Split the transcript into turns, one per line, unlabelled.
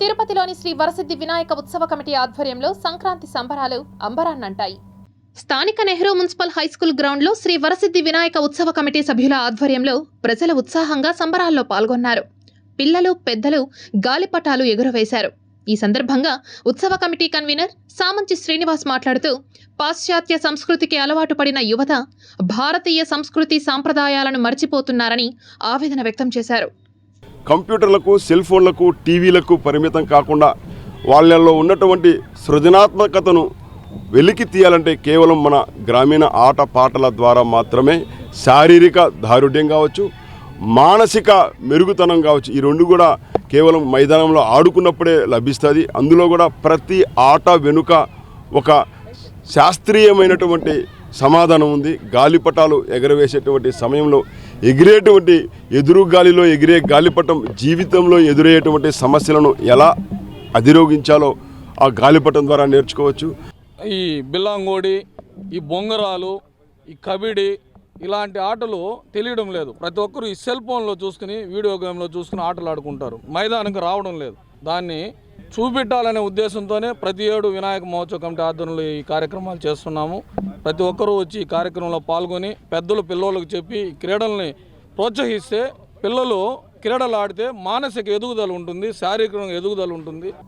తిరుపతిలోని శ్రీ వరసిద్ధి వినాయక ఉత్సవ కమిటీ ఆధ్వర్యంలో సంక్రాంతి సంబరాలు అంబరాన్నంటాయి. స్థానిక నెహ్రూ మున్సిపల్ హైస్కూల్ గ్రౌండ్లో శ్రీ వరసిద్ధి వినాయక ఉత్సవ కమిటీ సభ్యుల ఆధ్వర్యంలో ప్రజలు ఉత్సాహంగా సంబరాల్లో పాల్గొన్నారు. పిల్లలు పెద్దలు గాలిపటాలు ఎగురవేశారు. ఈ సందర్భంగా ఉత్సవ కమిటీ కన్వీనర్ సామంచి శ్రీనివాస్ మాట్లాడుతూ పాశ్చాత్య సంస్కృతికి అలవాటు పడిన యువత భారతీయ సంస్కృతి సాంప్రదాయాలను మర్చిపోతున్నారని ఆవేదన వ్యక్తం చేశారు.
కంప్యూటర్లకు సెల్ ఫోన్లకు టీవీలకు పరిమితం కాకుండా వాళ్ళల్లో ఉన్నటువంటి సృజనాత్మకతను వెలికి తీయాలంటే కేవలం మన గ్రామీణ ఆట పాటల ద్వారా మాత్రమే శారీరక దారుఢ్యం కావచ్చు మానసిక మెరుగుతనం కావచ్చు. ఈ రెండు కూడా కేవలం మైదానంలో ఆడుకున్నప్పుడే లభిస్తుంది. అందులో కూడా ప్రతి ఆట వెనుక ఒక శాస్త్రీయమైనటువంటి సమాధానం ఉంది. గాలిపటాలు ఎగరవేసేటువంటి సమయంలో ఎగిరేటువంటి ఎదురు గాలిలో ఎగిరే గాలిపటం జీవితంలో ఎదురయ్యేటువంటి సమస్యలను ఎలా అధిరోగించాలో ఆ గాలిపటం ద్వారా నేర్చుకోవచ్చు.
ఈ బిల్లాంగోడి ఈ బొంగరాలు ఈ కబడ్డీ ఇలాంటి ఆటలు తెలియడం లేదు. ప్రతి ఒక్కరు ఈ సెల్ ఫోన్లో చూసుకుని వీడియో గేమ్లో చూసుకుని ఆటలు ఆడుకుంటారు. మైదానికి రావడం లేదు. దాన్ని చూపెట్టాలనే ఉద్దేశంతోనే ప్రతి ఏడు వినాయక మహోత్సవ కమిటీ ఆధ్వర్యంలో ఈ కార్యక్రమాలు చేస్తున్నాము. ప్రతి ఒక్కరూ వచ్చి ఈ కార్యక్రమంలో పాల్గొని పెద్దలు పిల్లలకు చెప్పి క్రీడల్ని ప్రోత్సహిస్తే పిల్లలు క్రీడలు ఆడితే మానసిక ఎదుగుదల ఉంటుంది శారీరక ఎదుగుదల ఉంటుంది.